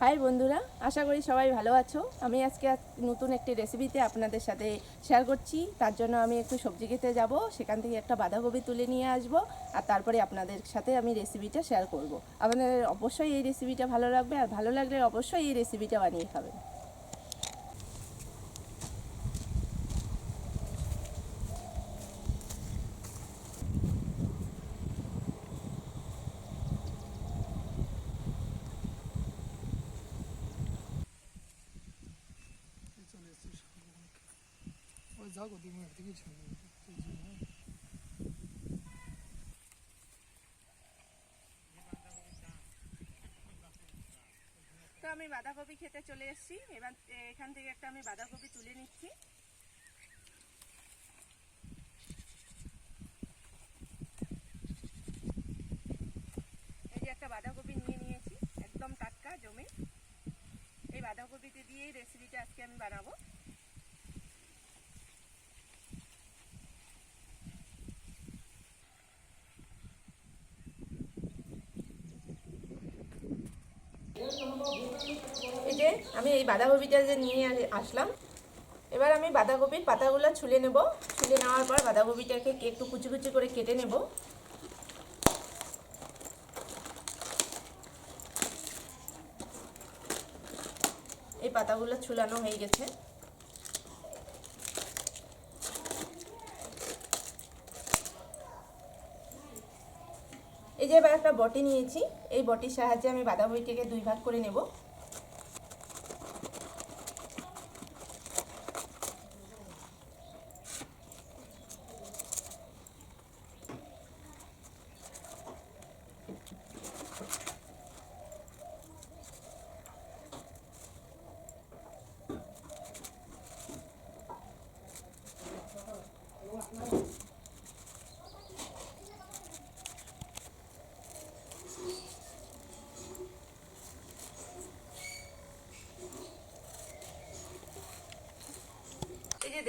High বন্ধুরা। আশা করি সবাই ভালো আছো। আমি আজকে নতুন একটি রেসিপিতে আপনাদের সাথে শেয়ার করছি। তার জন্য আমি একটু সবজি খেতে যাব। সেখান থেকে একটা বাঁধাকপি তুলে নিয়ে আসব। আর তারপরে আপনাদের সাথে আমি রেসিপিটা শেয়ার করব। আপনাদের অবশ্যই এই রেসিপিটা ভালো লাগবে। আর ভালো লাগলে অবশ্যই এই রেসিপিটা বানিয়ে খাবেন চলে এসেছি সকালবেলা। তো আমি বাঁধাকপি খেতে চলে এসেছি। এবার এখান থেকে একটা আমি বাঁধাকপি তুলে নিচ্ছি। এই যে একটা বাঁধাকপি নিয়ে নিয়েছি, একদম টাটকা জমে। এই বাঁধাকপিতে দিয়েই রেসিপিটা আজকে আমি বানাবো। এই যে আমি এই বাঁধাকপিটা যে নিয়ে আসলাম, এবার আমি বাঁধাকপির পাতাগুলো ছুলে নেব। ছুলে নেওয়ার পর বাঁধাকপিটাকে একটু কুচি কুচি করে কেটে নেব। এই পাতাগুলো ছুলানো হয়ে গেছে। এই যে এবার একটা বটি নিয়েছি, এই বটির সাহায্যে আমি বাঁধাকপিটাকে দুই ভাগ করে নেব।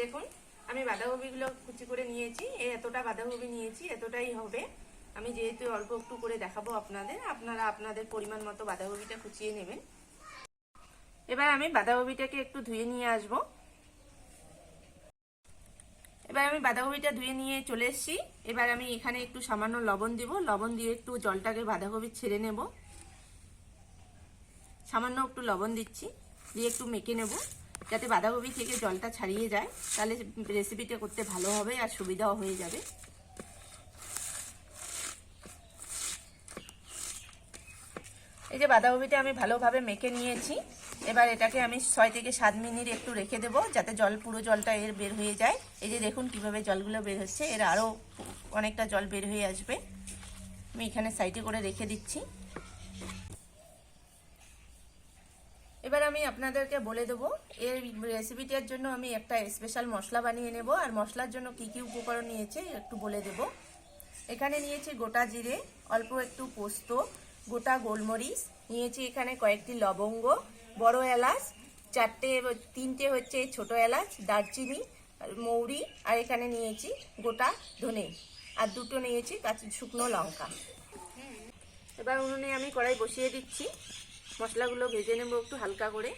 দেখুন, আমি বাঁধাকপিগুলো কুচি করে নিয়েছি এতটা বাঁধাকপি নিয়েছি, এতটাই হবে। আমি যেহেতু অল্প একটু করে দেখাবো আপনাদের, আপনারা আপনাদের পরিমাণ মতো বাঁধাকপিটা কুচিয়ে নেবেন। এবার আমি বাঁধাকপিটাকে একটু ধুয়ে নিয়ে আসব। এবার আমি বাঁধাকপিটা ধুয়ে নিয়ে চলে এসেছি। এবার আমি এখানে একটু সামান্য লবণ দিব। লবণ দিয়ে একটু জলটাকে বাঁধাকপি ছেড়ে নেব। সামান্য একটু লবণ দিচ্ছি, দিয়ে একটু মেখে নেব। যাতে বাঁধাকপি থেকে জলটা ছাড়িয়ে যায়, তাহলে রেসিপিটা করতে ভালো হবে আর সুবিধাও হয়ে যাবে। এই যে বাঁধাকপিটা আমি ভালোভাবে মেখে নিয়েছি, এবার এটাকে আমি ছয় থেকে সাত মিনিট একটু রেখে দেবো, যাতে জল, পুরো জলটা এর বের হয়ে যায়। এই যে দেখুন কীভাবে জলগুলো বের হচ্ছে, এর আরও অনেকটা জল বের হয়ে আসবে। আমি এখানে সাইডে করে রেখে দিচ্ছি। এবার আমি আপনাদেরকে বলে দেবো এর রেসিপিটার জন্য আমি একটা স্পেশাল মশলা বানিয়ে নেব, আর মশলার জন্য কি কি উপকরণ নিয়েছে একটু বলে দেব। এখানে নিয়েছি গোটা জিরে, অল্প একটু পোস্ত, গোটা গোলমরিচ, নিয়েছি এখানে কয়েকটি লবঙ্গ, বড় এলাচ, চারটে তিনটে হচ্ছে ছোট এলাচ, দারচিনি মৌরি, আর এখানে নিয়েছি গোটা ধনে, আর দুটো নিয়েছি কাঁচা, শুকনো লঙ্কা। এবার উনুনে আমি কড়াই বসিয়ে দিচ্ছি। মশলাগুলো ভেজে নেব একটু হালকা করে।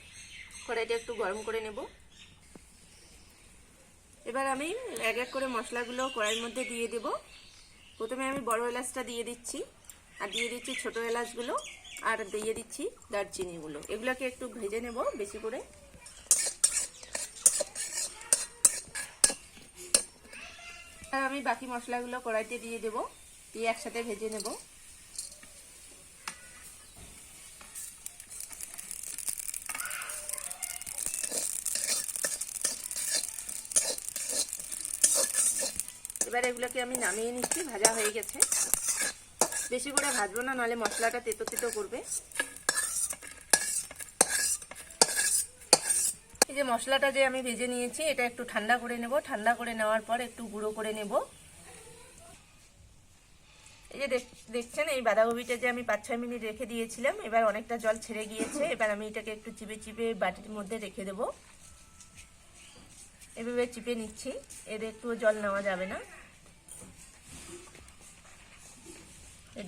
কড়াইটা একটু গরম করে নেব। এবার আমি এক এক করে মশলাগুলো কড়াইয়ের মধ্যে দিয়ে দেব। প্রথমে আমি বড় এলাচটা দিয়ে দিচ্ছি। আর দিয়ে দিচ্ছি ছোট এলাচগুলো। আর দিয়ে দিচ্ছি দারচিনিগুলো। এগুলোকে একটু ভেজে নেব বেশি করে। আর আমি বাকি মশলাগুলো কড়াইতে দিয়ে দেব। দিয়ে একসাথে ভেজে নেব। এবার এগুলোকে আমি নামিয়ে নিচ্ছি, ভাজা হয়ে গেছে। বেশি করে ভাজবো না, নাহলে মশলাটা তেতো তেতো করবে। এই যে মশলাটা যে আমি ভেজে নিয়েছি, এটা একটু ঠান্ডা করে নেব। ঠান্ডা করে নেওয়ার পর একটু গুঁড়ো করে নেব। এই যে দেখছেন, এই বাঁধাকপিটা যে আমি পাঁচ ছয় মিনিট রেখে দিয়েছিলাম, এবার অনেকটা জল ছেড়ে গিয়েছে। এবার আমি এটাকে একটু চিপে চিপে বাটির মধ্যে রেখে দেবো। এভাবে চিপে নিচ্ছি, এর একটু জল নেওয়া যাবে না।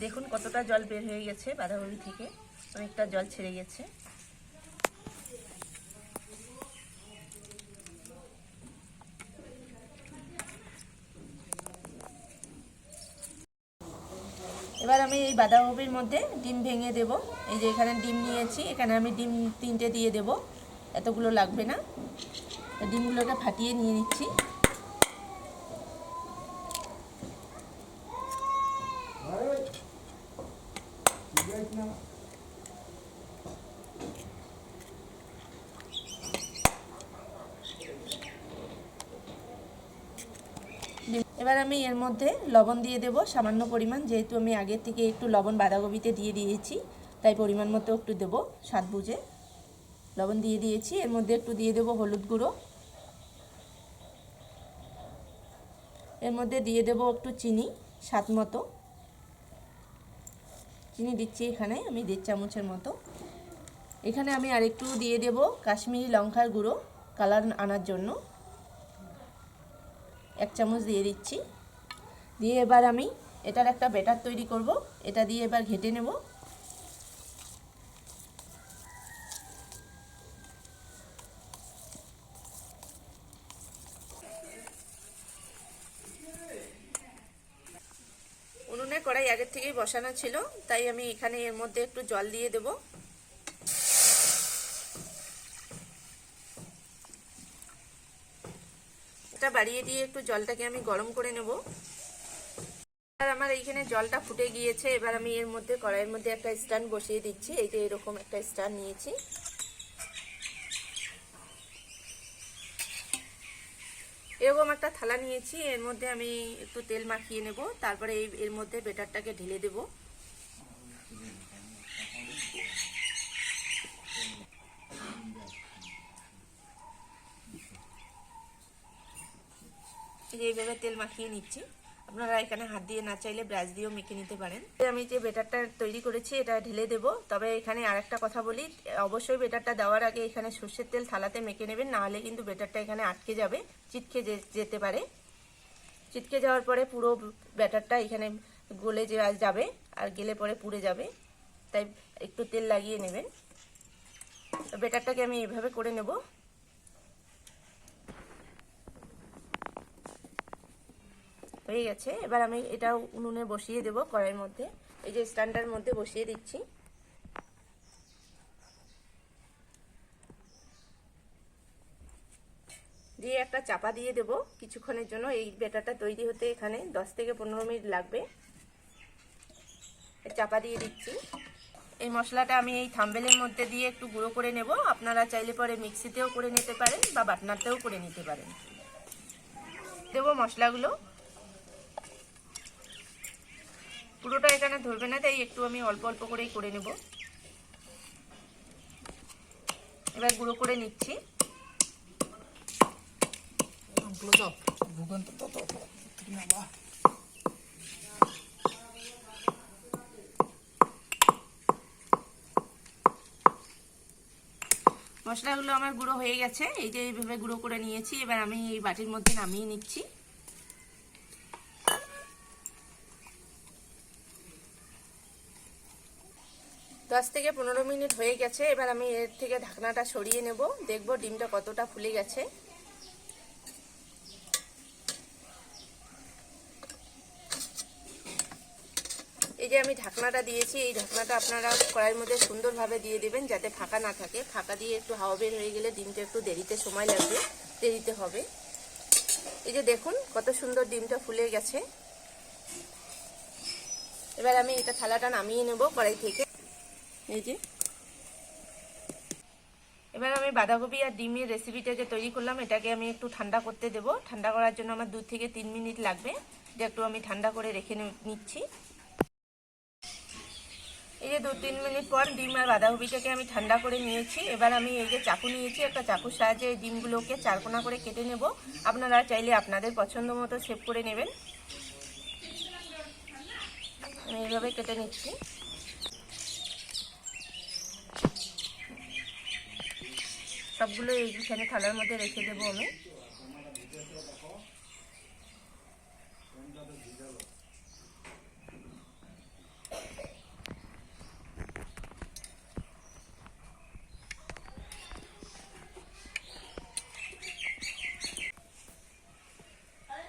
দেখুন কতটা জল বের হয়ে গেছে বাঁধাকপি থেকে। অনেকটা জল ছেড়ে গেছে। এবার আমি এই বাঁধাকপির মধ্যে ডিম ভেঙে দেব। এই যে এখানে ডিম নিয়েছি, এখানে আমি ডিম তিনটে দিয়ে দেব। এতগুলো লাগবে না। ডিমগুলোকে ফাটিয়ে নিয়ে নিচ্ছি। এবার আমি এর মধ্যে লবণ দিয়ে দেব, সামান্য পরিমাণ, যেহেতু আমি আগের থেকে একটু লবণ বাঁধাকপিতে দিয়ে দিয়েছি, তাই পরিমাণ মতো একটু দেব স্বাদ বুঝে। লবণ দিয়ে দিয়েছি, এর মধ্যে একটু দিয়ে দেব হলুদ গুঁড়ো। এর মধ্যে দিয়ে দেব একটু চিনি, স্বাদ মতো। চিনি দিচ্ছি এখানে, আমি দেড় চামচের মতো। এখানে আমি আরেকটু দিয়ে দেব কাশ্মীরি লঙ্কার গুঁড়ো, কালার আনার জন্য। এক চামচ দিয়ে দিচ্ছি। দিয়ে এবার আমি এটার একটা ব্যাটার তৈরি করব। এটা দিয়ে এবার ঘেটে নেব উনুনে কড়াই আগের থেকেই বসানো ছিল, তাই আমি এখানে এর মধ্যে একটু জল দিয়ে দেব। এটা বাড়িয়ে দিয়ে একটু জলটাকে আমি গরম করে নেব। আর আমার এইখানে জলটা ফুটে গিয়েছে, এবার আমি এর মধ্যে কড়াইয়ের মধ্যে একটা স্ট্যান্ড বসিয়ে দিচ্ছি, এই যে এরকম একটা স্ট্যান্ড নিয়েছি। এরকম একটা থালা নিয়েছি, এর মধ্যে আমি একটু তেল মাখিয়ে নেব, তারপরে এই, এর মধ্যে বেটারটাকে ঢেলে দেব। এইভাবে তেল মাখিয়ে নিচ্ছি। আপনারা এখানে হাত দিয়ে না চাইলে ব্রাশ দিয়েও মেখে নিতে পারেন। আমি যে বেটারটা তৈরি করেছি, এটা ঢেলে দেব। তবে এখানে আরেকটা কথা বলি, অবশ্যই বেটারটা দেওয়ার আগে এখানে সর্ষের তেল থালাতে মেখে নেবেন না হলে কিন্তু বেটারটা এখানে আটকে যাবে, চিটকে যেতে পারে। চিটকে যাওয়ার পরে পুরো ব্যাটারটা এখানে গলে যাবে, আর গেলে পরে পুড়ে যাবে। তাই একটু তেল লাগিয়ে নেবেন। বেটারটাকে আমি এভাবে করে নেব। হয়ে গেছে। এবার আমি এটা উনুনে বসিয়ে দেব কড়াইয়ের মধ্যে। এই যে স্ট্যান্ডার মধ্যে বসিয়ে দিচ্ছি। দিয়ে একটা চাপা দিয়ে দেব কিছুক্ষণের জন্য। এই বেটাটা তৈরি হতে এখানে দশ থেকে পনেরো মিনিট লাগবে। চাপা দিয়ে দিচ্ছি। এই মশলাটা আমি এই থাম্বেলের মধ্যে দিয়ে একটু গুঁড়ো করে নেব। আপনারা চাইলে পরে মিক্সিতেও করে নিতে পারেন বা বাটনাতেও করে নিতে পারেন। দেব মশলাগুলো। পুরোটা এখানে ধরবে না, তাই একটু আমি অল্প অল্প করেই করে নেব। এবার গুঁড়ো করে নিচ্ছি? মশলাগুলো আমার গুঁড়ো হয়ে গেছে, এই যে এইভাবে গুঁড়ো করে নিয়েছি, এবার আমি এই বাটির মধ্যে নামিয়ে নিচ্ছি। দশ থেকে পনেরো মিনিট হয়ে গেছে, এবার আমি এর থেকে ঢাকনাটা সরিয়ে নেব। দেখব ডিমটা কতটা ফুলে গেছে। এই যে আমি ঢাকনাটা দিয়েছি, এই ঢাকনাটা আপনারা কড়াইয়ের মধ্যে সুন্দরভাবে দিয়ে দেবেন যাতে ফাঁকা না থাকে। ফাঁকা দিয়ে একটু হাওয়া বের হয়ে গেলে ডিমটা একটু দেরিতে সময় লাগবে, দেরিতে হবে। এই যে দেখুন, কত সুন্দর ডিমটা ফুলে গেছে। এবার আমি এটা থালাটা নামিয়ে নেব কড়াই থেকে। এই যে। এবার আমি বাঁধাকপি আর ডিমের রেসিপিটা যে তৈরি করলাম, এটাকে আমি একটু ঠান্ডা করতে দেব। ঠান্ডা করার জন্য আমার দু থেকে তিন মিনিট লাগবে। যে একটু আমি ঠান্ডা করে রেখে নিচ্ছি। এই যে দু তিন মিনিট পর ডিম আর বাঁধাকপিটাকে আমি ঠান্ডা করে নিয়েছি। এবার আমি এই যে চাকু নিয়েছি, একটা চাকুর সাহায্যে এই ডিমগুলোকে চারকোনা করে কেটে নেব। আপনারা চাইলে আপনাদের পছন্দ মতো সেভ করে নেবেন। আমি এইভাবে কেটে নিচ্ছি। সবগুলো এইখানে থালার মধ্যে রেখে দেবো আমি।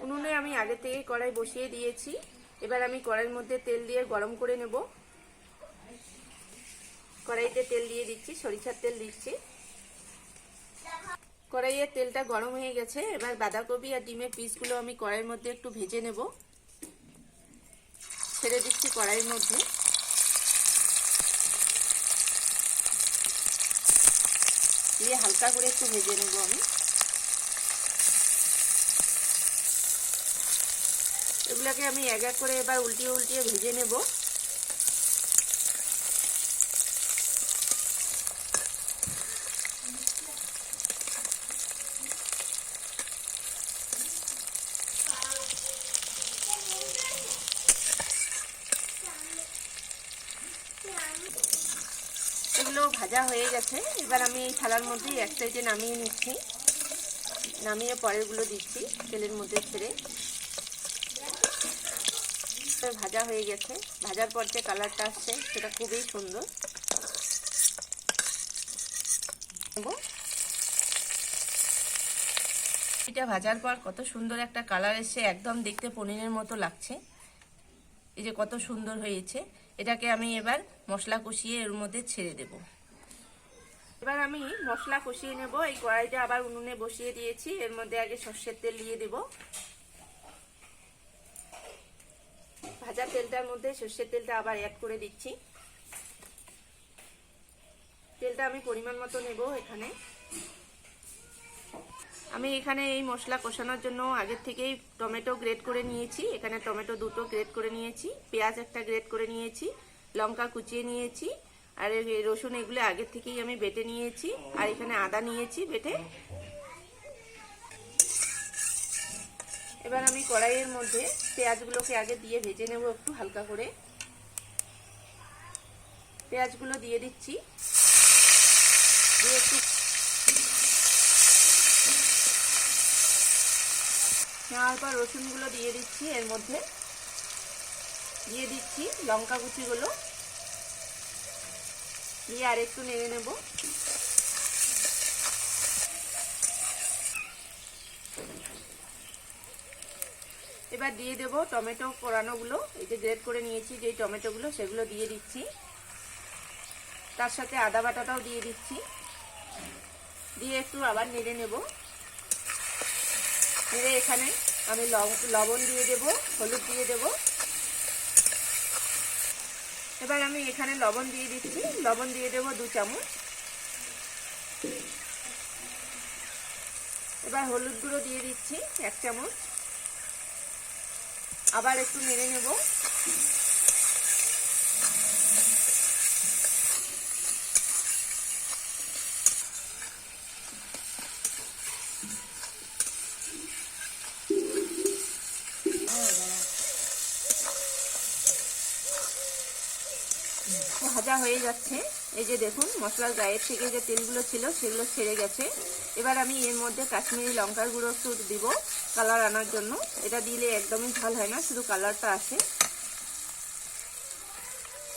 উনুনে আমি আগে থেকে কড়াই বসিয়ে দিয়েছি। এবার আমি কড়াইয়ের মধ্যে তেল দিয়ে গরম করে নেব। কড়াইতে তেল দিয়ে দিচ্ছি, সরিষার তেল দিচ্ছি। কড়াইয়ের তেলটা গরম হয়ে গেছে। এবার বাঁধাকপি আর ডিমের পিসগুলো আমি কড়াইয়ের মধ্যে একটু ভেজে নেব। ছেড়ে দিচ্ছি কড়াইয়ের মধ্যে। দিয়ে হালকা করে একটু ভেজে নেব আমি। এগুলোকে আমি এক এক করে এবার উল্টিয়ে উল্টিয়ে ভেজে নেব। এগুলো ভাজা হয়ে গেছে। এবার আমি এই থালার মধ্যে এক সাইডে নামিয়ে নিচ্ছি। নামিয়ে পরেরগুলো দিচ্ছি তেলের মধ্যে ছেড়ে। ভাজা হয়ে গেছে। ভাজার পর যে কালারটা আসছে, সেটা খুবই সুন্দর। এটা ভাজার পর কত সুন্দর একটা কালার এসে একদম দেখতে পনিরের মতো লাগছে। এই যে কত সুন্দর হয়েছে। এটাকে আমি এবার মশলা কষিয়ে এর মধ্যে ছেড়ে দেব। এবার আমি মশলা কষিয়ে নেব। এই কড়াইটা আবার উনুনে বসিয়ে দিয়েছি। এর মধ্যে আগে সর্ষের তেল দিয়ে দেব। ভাজা তেলটার মধ্যে সর্ষের তেলটা আবার অ্যাড করে দিচ্ছি। তেলটা আমি পরিমাণ মতো নেব এখানে। আমি এখানে এই মশলা কষানোর জন্য আগের থেকেই টমেটো গ্রেট করে নিয়েছি। এখানে টমেটো দুটো গ্রেট করে নিয়েছি, পেঁয়াজ একটা গ্রেট করে নিয়েছি, লঙ্কা কুচিয়ে নিয়েছি, আর রসুন এগুলো আগের থেকেই আমি বেটে নিয়েছি, আর এখানে আদা নিয়েছি বেটে। এবার আমি কড়াইয়ের মধ্যে পেঁয়াজগুলোকে আগে দিয়ে ভেজে নেব একটু হালকা করে। পেঁয়াজগুলো দিয়ে দিচ্ছি। দিয়ে একটু নেওয়ার পর রসুনগুলো দিয়ে দিচ্ছি এর মধ্যে। দিয়ে দিচ্ছি লঙ্কা কুচিগুলো। দিয়ে আর একটু নেড়ে নেব। এবার দিয়ে দেব টমেটো কোরানোগুলো এই যে গ্রেড করে নিয়েছি যে টমেটোগুলো, সেগুলো দিয়ে দিচ্ছি। তার সাথে আদা বাটাটাও দিয়ে দিচ্ছি। দিয়ে একটু আবার নেড়ে নেব। নেড়ে এখানে আমি লবণ দিয়ে দেব, হলুদ দিয়ে দেব। এবার আমি এখানে লবণ দিয়ে দিচ্ছি। লবণ দিয়ে দেব দু চামচ। এবার হলুদ গুঁড়ো দিয়ে দিচ্ছি এক চামচ। আবার একটু নেড়ে নেব ভাজা হয়ে যাচ্ছে। এই যে দেখুন মশলার গায়ের থেকে যে তেলগুলো ছিল, সেগুলো ছেড়ে গেছে। এবার আমি এর মধ্যে কাশ্মীরি লঙ্কার গুঁড়ো একটু দিব কালার আনার জন্য। এটা দিলে একদমই ঝাল হয় না, শুধু কালারটা আসে।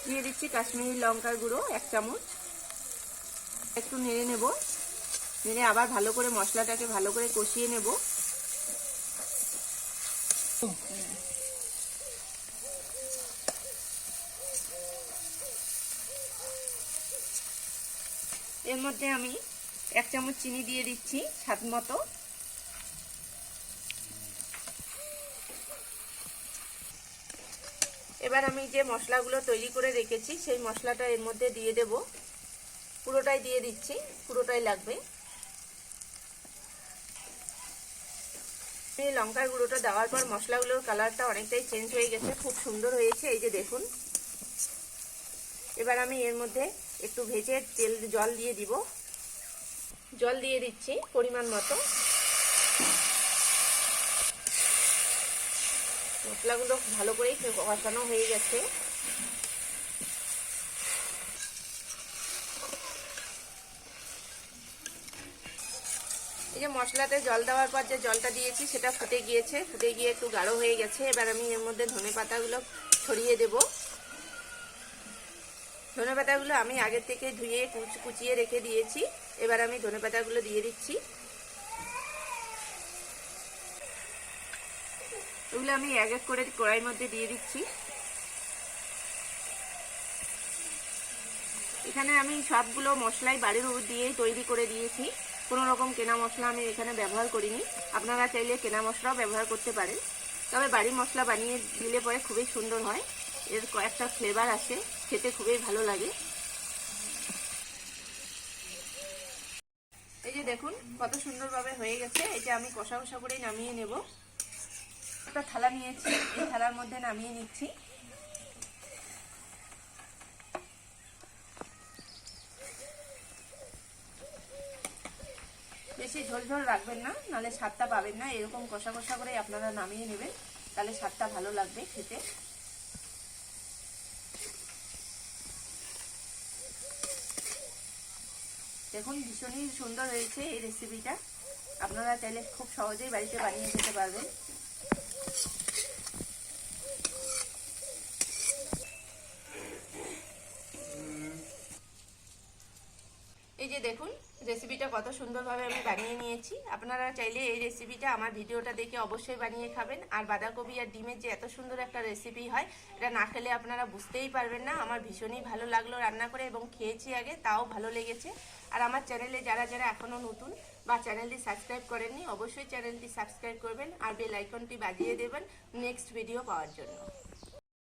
দিয়ে দিচ্ছি কাশ্মীরি লঙ্কার গুঁড়ো এক চামচ। একটু নেড়ে নেব। নেড়ে আবার ভালো করে মশলাটাকে ভালো করে কষিয়ে নেব। এর মধ্যে আমি এক চামচ চিনি দিয়ে দিচ্ছি স্বাদ মতো। এবার আমি যে মশলাগুলো তৈরি করে রেখেছি, সেই মশলাটা এর মধ্যে দিয়ে দেব। পুরোটাই দিয়ে দিচ্ছি, পুরোটাই লাগবে। এই লঙ্কার গুঁড়োটা দেওয়ার পর মশলাগুলোর কালারটা অনেকটাই চেঞ্জ হয়ে গেছে, খুব সুন্দর হয়েছে, এই যে দেখুন। এবার আমি এর মধ্যে একটু ভেজে তেল জল দিয়ে দিব। জল দিয়ে দিচ্ছি পরিমাণ মতো। মশলাগুলো ভালো করেই কষানো হয়ে গেছে। এই যে মশলাতে জল দেওয়ার পর যে জলটা দিয়েছি, সেটা ফুটে গিয়েছে। ফুটে গিয়ে একটু গাঢ় হয়ে গেছে। এবার আমি এর মধ্যে ধনে পাতাগুলো ছড়িয়ে দেবো। ধনে পাতাগুলো আমি আগের থেকে ধুয়ে কুচিয়ে রেখে দিয়েছি। এবার আমি ধনে পাতাগুলো দিয়ে দিচ্ছি। এগুলো আমি এক এক করে কড়াইয়ের মধ্যে দিয়ে দিচ্ছি। এখানে আমি সবগুলো মশলাই বাড়ির উপর দিয়েই তৈরি করে দিয়েছি। কোনো রকম কেনা মশলা আমি এখানে ব্যবহার করিনি। আপনারা চাইলে কেনা মশলাও ব্যবহার করতে পারেন। তবে বাড়ির মশলা বানিয়ে দিলে পরে খুবই সুন্দর হয়। এর কয়েকটা ফ্লেভার আসে। খেতে খুবই ভালো লাগে। এই যে দেখুন, কত সুন্দরভাবে হয়ে গেছে। এই যে আমি কষা কষা করেই নামিয়ে নেব। একটা থালা নিয়েছি, এই থালার মধ্যে নামিয়ে নিচ্ছি। বেশি ঝোল ঝোল রাখবেন না নাহলে স্বাদটা পাবেন না। এরকম কষা কষা করে আপনারা নামিয়ে নেবেন, তাহলে স্বাদটা ভালো লাগবে খেতে। দেখুন ভীষণই সুন্দর হয়েছে এই রেসিপিটা আপনারা চাইলে খুব সহজেই বাড়িতে বানিয়ে খেতে পারবেন। এই যে দেখুন রেসিপিটা কত সুন্দরভাবে আমি বানিয়ে নিয়েছি। আপনারা চাইলে এই রেসিপিটা আমার ভিডিওটা দেখে অবশ্যই বানিয়ে খাবেন। আর বাঁধাকপি আর ডিমের যে এত সুন্দর একটা রেসিপি হয়, এটা না খেলে আপনারা বুঝতেই পারবেন না। আমার ভীষণই ভালো লাগল রান্না করে এবং খেয়েছি আগে, তাও ভালো লেগেছে। আর আমার চ্যানেলে যারা যারা এখনও নতুন বা চ্যানেলটি সাবস্ক্রাইব করেননি, অবশ্যই চ্যানেলটি সাবস্ক্রাইব করবেন আর বেল আইকনটি বাজিয়ে দেবেন নেক্সট ভিডিও পাওয়ার জন্য।